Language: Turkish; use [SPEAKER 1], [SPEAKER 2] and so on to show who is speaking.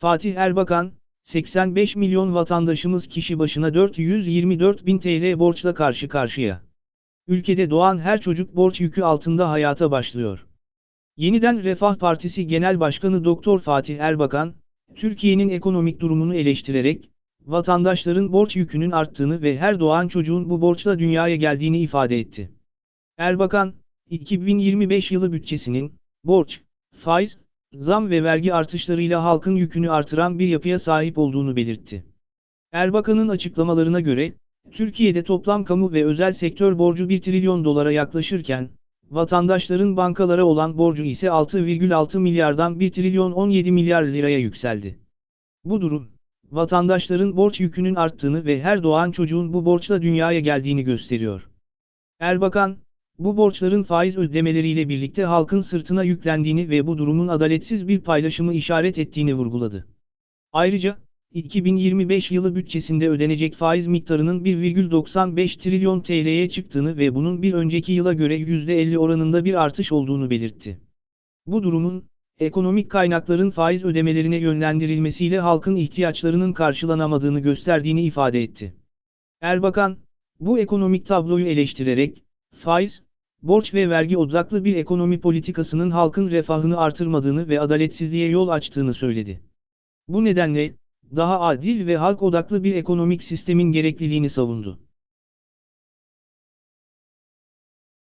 [SPEAKER 1] Fatih Erbakan, 85 milyon vatandaşımız kişi başına 424 bin TL borçla karşı karşıya. Ülkede doğan her çocuk borç yükü altında hayata başlıyor. Yeniden Refah Partisi Genel Başkanı Doktor Fatih Erbakan, Türkiye'nin ekonomik durumunu eleştirerek, vatandaşların borç yükünün arttığını ve her doğan çocuğun bu borçla dünyaya geldiğini ifade etti. Erbakan, 2025 yılı bütçesinin, borç, faiz, zam ve vergi artışlarıyla halkın yükünü artıran bir yapıya sahip olduğunu belirtti. Erbakan'ın açıklamalarına göre, Türkiye'de toplam kamu ve özel sektör borcu 1 trilyon dolara yaklaşırken, vatandaşların bankalara olan borcu ise 6,6 milyardan 1 trilyon 17 milyar liraya yükseldi. Bu durum, vatandaşların borç yükünün arttığını ve her doğan çocuğun bu borçla dünyaya geldiğini gösteriyor. Erbakan, bu borçların faiz ödemeleriyle birlikte halkın sırtına yüklendiğini ve bu durumun adaletsiz bir paylaşımı işaret ettiğini vurguladı. Ayrıca, 2025 yılı bütçesinde ödenecek faiz miktarının 1,95 trilyon TL'ye çıktığını ve bunun bir önceki yıla göre %50 oranında bir artış olduğunu belirtti. Bu durumun, ekonomik kaynakların faiz ödemelerine yönlendirilmesiyle halkın ihtiyaçlarının karşılanamadığını gösterdiğini ifade etti. Erbakan, bu ekonomik tabloyu eleştirerek, faiz, borç ve vergi odaklı bir ekonomi politikasının halkın refahını artırmadığını ve adaletsizliğe yol açtığını söyledi. Bu nedenle, daha adil ve halk odaklı bir ekonomik sistemin gerekliliğini savundu.